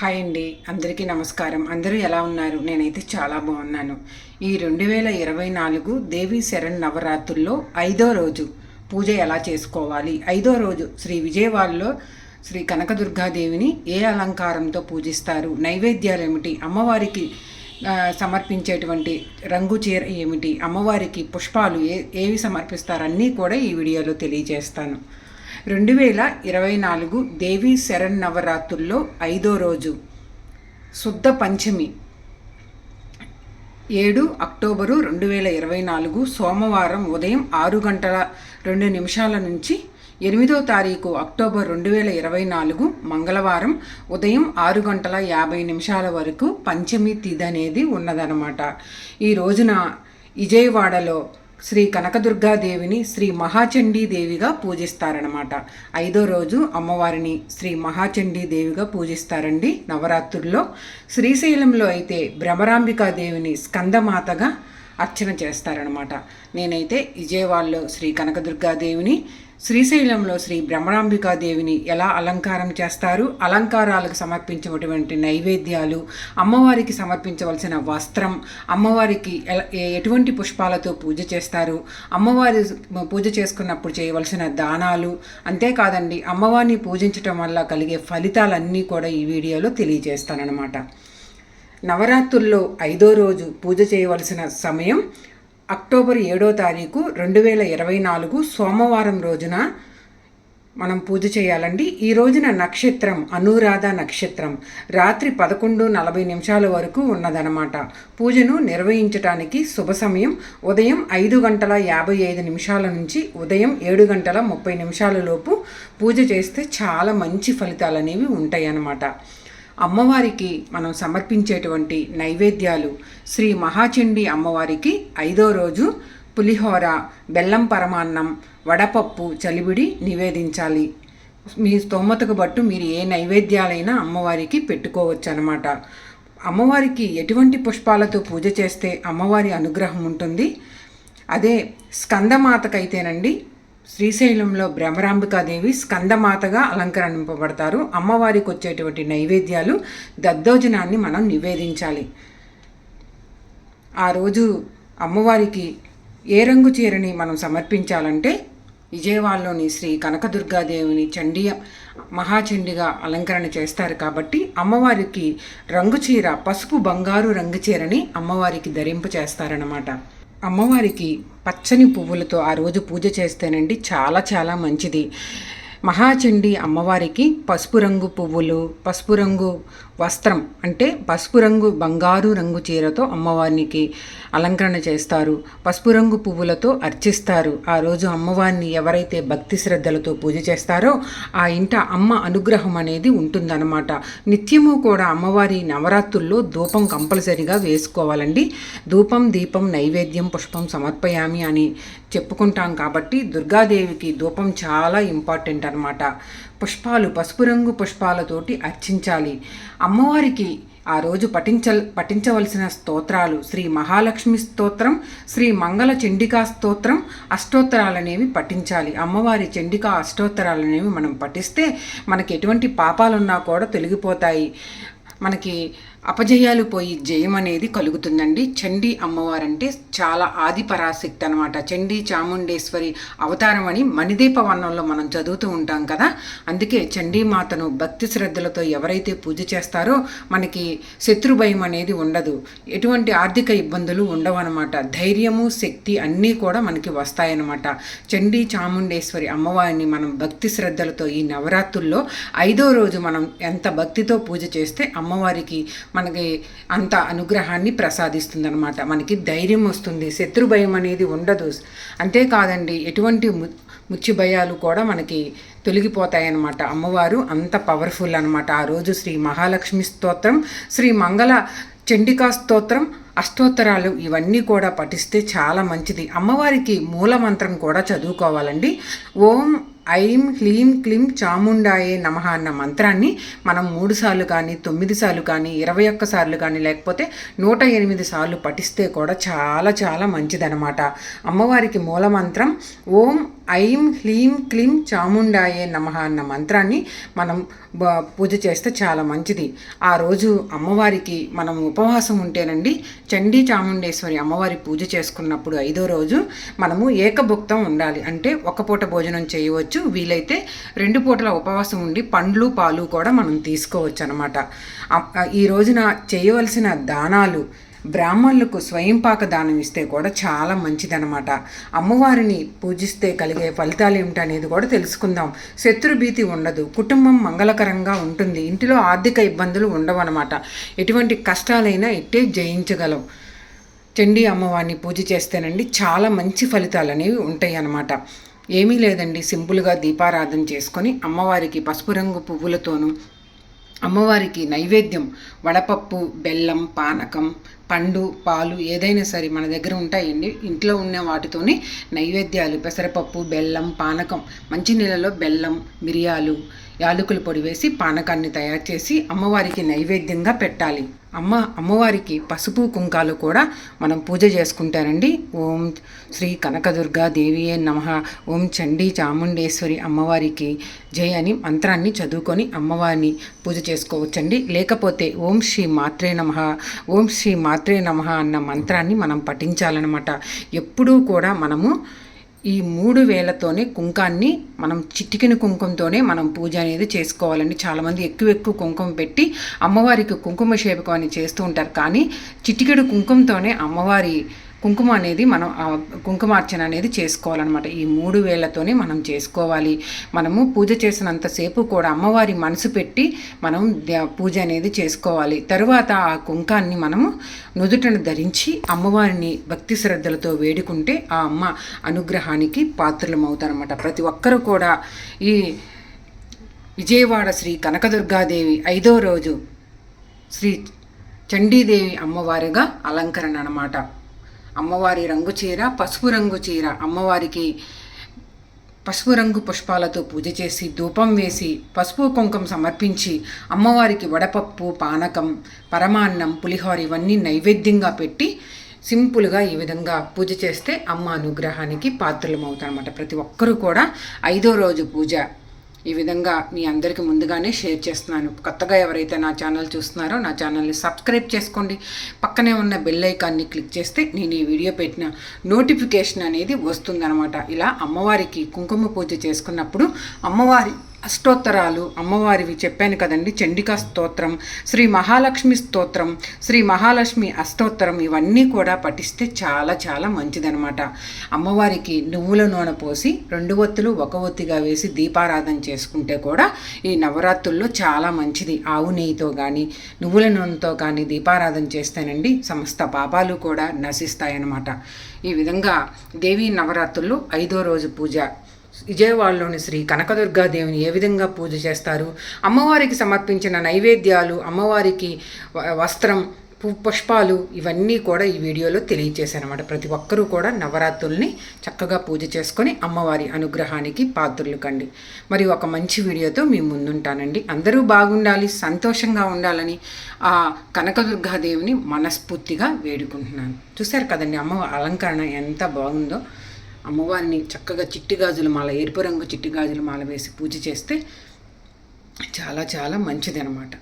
Hi అండి. అందరికీ నమస్కారం. అందరూ ఎలా ఉన్నారు? నేనైతే చాలా బాగున్నాను. ఈ రెండు వేల ఇరవై నాలుగు దేవి శరణ్ నవరాత్రుల్లో ఐదో రోజు పూజ ఎలా చేసుకోవాలి? ఐదో రోజు శ్రీ విజయవాడలో శ్రీ కనకదుర్గాదేవిని ఏ అలంకారంతో పూజిస్తారు? నైవేద్యాలు ఏమిటి? అమ్మవారికి సమర్పించేటువంటి రంగు చీర ఏమిటి? అమ్మవారికి పుష్పాలు ఏ ఏవి సమర్పిస్తారు? అన్నీ కూడా ఈ వీడియోలో తెలియజేస్తాను. రెండు వేల ఇరవై నాలుగు దేవీ శరణ్ నవరాత్రుల్లో ఐదో రోజు. శుద్ధ పంచమి. ఏడు అక్టోబరు రెండు వేల ఇరవై నాలుగు సోమవారం ఉదయం ఆరు గంటల రెండు నిమిషాల నుంచి ఎనిమిదో తారీఖు అక్టోబర్ రెండు వేల ఇరవై నాలుగు మంగళవారం ఉదయం ఆరు గంటల యాభై నిమిషాల వరకు పంచమి తిథి అనేది ఉన్నదన్నమాట. ఈ రోజున విజయవాడలో శ్రీ కనకదుర్గాదేవిని శ్రీ మహాచండీ దేవిగా పూజిస్తారనమాట ఐదో రోజు అమ్మవారిని శ్రీ మహాచండీ దేవిగా పూజిస్తారండి నవరాత్రుల్లో. శ్రీశైలంలో అయితే భ్రమరాంబికాదేవిని స్కందమాతగా అర్చన చేస్తారనమాట నేనైతే విజయవాడలో శ్రీ కనకదుర్గాదేవిని శ్రీశైలంలో శ్రీ బ్రహ్మరాంబికాదేవిని ఎలా అలంకారం చేస్తారు అలంకారాలకు సమర్పించేటువంటి నైవేద్యాలు అమ్మవారికి సమర్పించవలసిన వస్త్రం అమ్మవారికి ఎటువంటి పుష్పాలతో పూజ చేస్తారు అమ్మవారి పూజ చేసుకున్నప్పుడు చేయవలసిన దానాలు అంతేకాదండి అమ్మవారిని పూజించటం వల్ల కలిగే ఫలితాలన్నీ కూడా ఈ వీడియోలో తెలియజేస్తానన్నమాట. నవరాత్రుల్లో ఐదో రోజు పూజ చేయవలసిన సమయం అక్టోబర్ ఏడో తారీఖు రెండు వేల ఇరవై నాలుగు సోమవారం రోజున మనం పూజ చేయాలండి. ఈ రోజున నక్షత్రం అనురాధ నక్షత్రం రాత్రి పదకొండు నలభై నిమిషాల వరకు ఉన్నదనమాట పూజను నిర్వహించటానికి శుభ సమయం. ఉదయం ఐదు గంటల యాభై ఐదు నిమిషాల నుంచి ఉదయం ఏడు గంటల ముప్పై నిమిషాల లోపు పూజ చేస్తే చాలా మంచి ఫలితాలు అనేవి ఉంటాయి అన్నమాట అమ్మవారికి మనం సమర్పించేటువంటి నైవేద్యాలు శ్రీ మహాచండి అమ్మవారికి ఐదో రోజు పులిహోర బెల్లం పరమాన్నం వడపప్పు చలివిడి నివేదించాలి. మీ స్తోమతకు బట్టు మీరు ఏ నైవేద్యాలైనా అమ్మవారికి పెట్టుకోవచ్చు అనమాట అమ్మవారికి ఎటువంటి పుష్పాలతో పూజ చేస్తే అమ్మవారి అనుగ్రహం ఉంటుంది. అదే స్కందమాతకైతేనండి శ్రీశైలంలో భ్రమరాంబికాదేవి స్కందమాతగా అలంకరింపబడతారు. అమ్మవారికి వచ్చేటువంటి నైవేద్యాలు దద్దోజనాన్ని మనం నివేదించాలి. ఆ రోజు అమ్మవారికి ఏ రంగు చీరని మనం సమర్పించాలంటే విజయవాడలోని శ్రీ కనకదుర్గాదేవిని చండీ మహాచండిగా అలంకరణ చేస్తారు కాబట్టి అమ్మవారికి రంగు చీర పసుపు బంగారు రంగు చీరని అమ్మవారికి ధరింప చేస్తారనమాట అమ్మవారికి పచ్చని పువ్వులతో ఆ రోజు పూజ చేస్తేనండి చాలా చాలా మంచిది. మహాచండి అమ్మవారికి పసుపు రంగు పువ్వులు పసుపు రంగు వస్త్రం అంటే పసుపు రంగు బంగారు రంగు చీరతో అమ్మవారికి అలంకరణ చేస్తారు. పసుపు రంగు పువ్వులతో అర్చిస్తారు. ఆ రోజు అమ్మవారిని ఎవరైతే భక్తి శ్రద్ధలతో పూజ చేస్తారో ఆ ఇంట అమ్మ అనుగ్రహం అనేది ఉంటుందన్నమాట. నిత్యము కూడా అమ్మవారి నవరాత్రుల్లో ధూపం కంపల్సరిగా వేసుకోవాలండి. ధూపం దీపం నైవేద్యం పుష్పం సమర్పయామి అని చెప్పుకుంటాం కాబట్టి దుర్గాదేవికి ధూపం చాలా ఇంపార్టెంట్ అనమాట పుష్పాలు పసుపు రంగు పుష్పాలతోటి అర్చించాలి. అమ్మవారికి ఆ రోజు పఠించ పఠించవలసిన స్తోత్రాలు శ్రీ మహాలక్ష్మి స్తోత్రం శ్రీ మంగళ చండికా స్తోత్రం అష్టోత్తరాలనేవి పఠించాలి. అమ్మవారి చండికా అష్టోత్తరాలనేవి మనం పఠిస్తే మనకి ఎటువంటి పాపాలున్నా కూడా తొలగిపోతాయి. మనకి అపజయాలు పోయి జయం అనేది కలుగుతుందండి. చండీ అమ్మవారంటే చాలా ఆది పరాశక్తి అనమాట చండీ చాముండేశ్వరి అవతారం అని మణిదీప వర్ణంలో మనం చదువుతూ ఉంటాం కదా. అందుకే చండీ మాతను భక్తి శ్రద్ధలతో ఎవరైతే పూజ చేస్తారో మనకి శత్రు భయం అనేది ఉండదు. ఎటువంటి ఆర్థిక ఇబ్బందులు ఉండవన్నమాట ధైర్యము శక్తి అన్నీ కూడా మనకి వస్తాయన్నమాట చండీ చాముండేశ్వరి అమ్మవారిని మనం భక్తి శ్రద్ధలతో ఈ నవరాత్రుల్లో ఐదో రోజు మనం ఎంత భక్తితో పూజ చేస్తే అమ్మవారికి మనకి అంత అనుగ్రహాన్ని ప్రసాదిస్తుందనమాట మనకి ధైర్యం వస్తుంది. శత్రు భయం అనేది ఉండదు. అంతేకాదండి ఎటువంటి ముచ్చి భయాలు కూడా మనకి తొలగిపోతాయన్నమాట. అమ్మవారు అంత పవర్ఫుల్ అనమాట ఆ రోజు శ్రీ మహాలక్ష్మి స్తోత్రం శ్రీ మంగళ చండికా స్తోత్రం అష్టోత్తరాలు ఇవన్నీ కూడా పఠిస్తే చాలా మంచిది. అమ్మవారికి మూల మంత్రం కూడా చదువుకోవాలండి. ఓం ఐం హ్లీం క్లీం చాముండాయే నమ అన్న మంత్రాన్ని మనం మూడు సార్లు కానీ తొమ్మిది సార్లు కానీ ఇరవై ఒక్క సార్లు కానీ లేకపోతే నూట ఎనిమిది సార్లు పఠిస్తే కూడా చాలా చాలా మంచిదనమాట అమ్మవారికి మూల మంత్రం ఓం ఐం హ్లీం క్లీం చాముండాయే నమ అన్న మంత్రాన్ని మనం పూజ చేస్తే చాలా మంచిది. ఆ రోజు అమ్మవారికి మనం ఉపవాసం ఉంటేనండి చండీ చాముండేశ్వరి అమ్మవారి పూజ చేసుకున్నప్పుడు ఐదో రోజు మనము ఏకభుక్తం ఉండాలి. అంటే ఒక పూట భోజనం చేయవచ్చు. వీలైతే రెండు పూటల ఉపవాసం ఉండి పండ్లు పాలు కూడా మనం తీసుకోవచ్చు అనమాట ఈ రోజున చేయవలసిన దానాలు బ్రాహ్మణులకు స్వయంపాక దానం ఇస్తే కూడా చాలా మంచిదనమాట అమ్మవారిని పూజిస్తే కలిగే ఫలితాలు ఏమిటనేది కూడా తెలుసుకుందాం. శత్రుభీతి ఉండదు కుటుంబం మంగళకరంగా ఉంటుంది ఇంటిలో ఆర్థిక ఇబ్బందులు ఉండవు అనమాట ఎటువంటి కష్టాలైనా ఇట్టే జయించగలం. చండీ అమ్మవారిని పూజ చేస్తేనండి చాలా మంచి ఫలితాలు అనేవి ఉంటాయి అన్నమాట ఏమీ లేదండి సింపుల్గా దీపారాధన చేసుకొని అమ్మవారికి పసుపు రంగు పువ్వులతోనూ అమ్మవారికి నైవేద్యం. వడపప్పు బెల్లం పానకం పండు పాలు ఏదైనా సరే మన దగ్గర ఉంటాయండి. ఇంట్లో ఉన్న వాటితోనే నైవేద్యాలు. పెసరపప్పు బెల్లం పానకం. మంచి నీళ్ళలో బెల్లం మిరియాలు యాలకుల పొడి వేసి పానకాన్ని తయారు చేసి అమ్మవారికి నైవేద్యంగా పెట్టాలి. అమ్మ అమ్మవారికి పసుపు కుంకాలు కూడా మనం పూజ చేసుకుంటారండి. ఓం శ్రీ కనకదుర్గా దేవియే నమ. ఓం చండీ చాముండేశ్వరి అమ్మవారికి జయ అని మంత్రాన్ని చదువుకొని అమ్మవారిని పూజ చేసుకోవచ్చండి. లేకపోతే ఓం శ్రీ మాత్రే నమ. ఓం శ్రీ మాత్రే నమ అన్న మంత్రాన్ని మనం పఠించాలన్నమాట. ఎప్పుడూ కూడా మనము ఈ మూడు వేలతోనే కుంకాన్ని మనం చిటికిన కుంకుమతోనే మనం పూజ అనేది చేసుకోవాలండి. చాలామంది ఎక్కువ ఎక్కువ కుంకుమ పెట్టి అమ్మవారికి కుంకుమ షేపకం అని చేస్తూ ఉంటారు. కానీ చిటికెడు కుంకుమతోనే అమ్మవారి కుంకుమ అనేది మనం ఆ కుంకుమార్చన అనేది చేసుకోవాలన్నమాట. ఈ మూడు వేలతోనే మనం చేసుకోవాలి. మనము పూజ చేసినంతసేపు కూడా అమ్మవారి మనసు పెట్టి మనం పూజ అనేది చేసుకోవాలి. తరువాత ఆ కుంకాన్ని మనము నుదుటను ధరించి అమ్మవారిని భక్తి శ్రద్ధలతో వేడుకుంటే ఆ అమ్మ అనుగ్రహానికి పాత్రలమవుతారన్నమాట. ప్రతి ఒక్కరూ కూడా ఈ విజయవాడ శ్రీ కనకదుర్గాదేవి ఐదో రోజు శ్రీ చండీదేవి అమ్మవారిగా అలంకరణ అన్నమాట. అమ్మవారి రంగు చీర పసుపు రంగు చీర. అమ్మవారికి పసుపు రంగు పుష్పాలతో పూజ చేసి ధూపం వేసి పసుపు కుంకం సమర్పించి అమ్మవారికి వడపప్పు పానకం పరమాన్నం పులిహోర ఇవన్నీ నైవేద్యంగా పెట్టి సింపుల్గా ఈ విధంగా పూజ చేస్తే అమ్మ అనుగ్రహానికి పాత్రలమవుతారనమాట ప్రతి ఒక్కరూ కూడా ఐదో రోజు పూజ ఈ విధంగా మీ అందరికీ ముందుగానే షేర్ చేస్తున్నాను. కొత్తగా ఎవరైతే నా ఛానల్ చూస్తున్నారో నా ఛానల్ని సబ్స్క్రైబ్ చేసుకోండి. పక్కనే ఉన్న బెల్ ఐకాన్ని క్లిక్ చేస్తే నేను ఈ వీడియో పెట్టిన నోటిఫికేషన్ అనేది వస్తుందన్నమాట. ఇలా అమ్మవారికి కుంకుమ పూజ చేసుకున్నప్పుడు అమ్మవారి అష్టోత్తరాలు. అమ్మవారివి చెప్పాను కదండి చండికా స్తోత్రం శ్రీ మహాలక్ష్మి స్తోత్రం శ్రీ మహాలక్ష్మి అష్టోత్తరం ఇవన్నీ కూడా పఠిస్తే చాలా చాలా మంచిదనమాట అమ్మవారికి నువ్వుల నూనె పోసి రెండు ఒత్తులు ఒక ఒత్తిగా వేసి దీపారాధన చేసుకుంటే కూడా ఈ నవరాత్రుల్లో చాలా మంచిది. ఆవు నెయ్యితో కానీ నువ్వుల నూనెతో కానీ దీపారాధన చేస్తేనండి సమస్త పాపాలు కూడా నశిస్తాయన్నమాట. ఈ విధంగా దేవీ నవరాత్రుల్లో ఐదో రోజు పూజ విజయవాడలోని శ్రీ కనకదుర్గాదేవిని ఏ విధంగా పూజ చేస్తారు? అమ్మవారికి సమర్పించిన నైవేద్యాలు అమ్మవారికి వస్త్రం పు- పుష్పాలు ఇవన్నీ కూడా ఈ వీడియోలో తెలియచేశానమాట ప్రతి ఒక్కరూ కూడా నవరాత్రుల్ని చక్కగా పూజ చేసుకొని అమ్మవారి అనుగ్రహానికి పాత్రలు కండి మరి ఒక మంచి వీడియోతో మీ ముందుంటానండి. అందరూ బాగుండాలి సంతోషంగా ఉండాలని ఆ కనకదుర్గాదేవిని మనస్ఫూర్తిగా వేడుకుంటున్నాను. చూశారు కదండి అమ్మ అలంకరణ ఎంత బాగుందో. అమ్మవారిని చక్కగా చిట్టి గాజుల మాల ఎరుపు రంగు చిట్టి గాజుల మాల వేసి పూజ చేస్తే చాలా చాలా మంచిది అనమాట